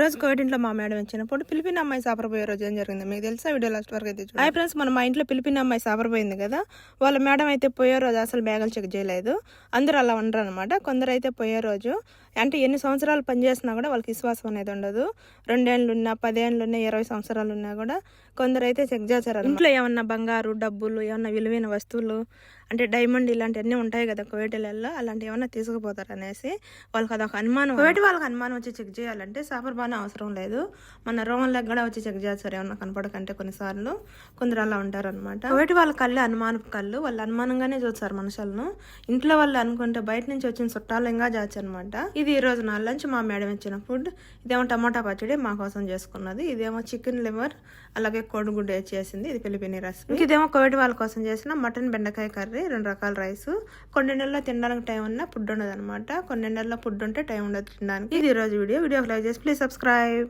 రోజు కోవిడింట్లో మా మేడం ఇచ్చినప్పుడు పిలిపిన అమ్మాయి సాపరపోయే రోజు ఏం జరిగింది? మీకు తెలుసా? వీడియో లాస్ట్ వరకు అయితే హాయ్ ఫ్రెండ్స్ మన మా ఇంట్లో పిలిపిన అమ్మాయి సాపరపోయింది కదా? వాళ్ళ మేడం అయితే పోయే రోజు అసలు బ్యాగులు చెక్ చేయలేదు. అందరూ అలా ఉండరు అనమాట కొందరు అయితే పోయే రోజు అంటే ఎన్ని సంవత్సరాలు పనిచేసినా కూడా వాళ్ళకి విశ్వాసం అనేది ఉండదు. రెండేళ్ళు ఉన్నా పదేళ్ళు ఉన్నా ఇరవై సంవత్సరాలు ఉన్నా కూడా కొందరు అయితే చెక్ చేస్తారు ఇంట్లో ఏమన్నా బంగారు డబ్బులు ఏమన్నా విలువైన వస్తువులు అంటే డైమండ్ ఇలాంటివన్నీ ఉంటాయి కదా కోవిటీలలో అలాంటి ఏమన్నా తీసుకుపోతారు అనేసి వాళ్ళకి అదొక అనుమానం. కోవిటి వాళ్ళకి అనుమానం వచ్చి చెక్ చేయాలంటే సాఫర్ అని అవసరం లేదు. మన రోమన్లకు కూడా వచ్చి చెక్ చేస్తారు ఏమన్నా కనపడకంటే కొన్నిసార్లు. కొందరు అలా ఉంటారు అనమాట కోవిటి వాళ్ళ కళ్ళు అనుమానపు కళ్ళు వాళ్ళు అనుమానంగానే చూస్తారు మనుషులను. ఇంట్లో వాళ్ళు అనుకుంటే బయట నుంచి వచ్చిన చుట్టాలు ఇంకా అనమాట ఇది ఈ రోజు నా లంచ్ మా మేడం ఇచ్చిన ఫుడ్. ఇదేమో టమాటా పచ్చడి మా కోసం చేసుకున్నది. ఇదేమో చికెన్ లివర్ అలాగే కోడిగుడ్డు చేసింది. ఇది పిలిపిని రెసిపీ ఇదేమో కోవిడ్ వాళ్ళ కోసం చేసిన మటన్ బెండకాయ కర్రీ రెండు రకాల రైస్. కొన్ని నెలల్లో తినడానికి టైం ఉన్నా ఫుడ్ ఉండదు అనమాట కొన్ని నెలల్లో ఫుడ్ ఉంటే టైం ఉండదు తినడానికి. ఇది ఈ రోజు వీడియో. వీడియో లైక్ చేసి ప్లీజ్ సబ్స్క్రైబ్ subscribe.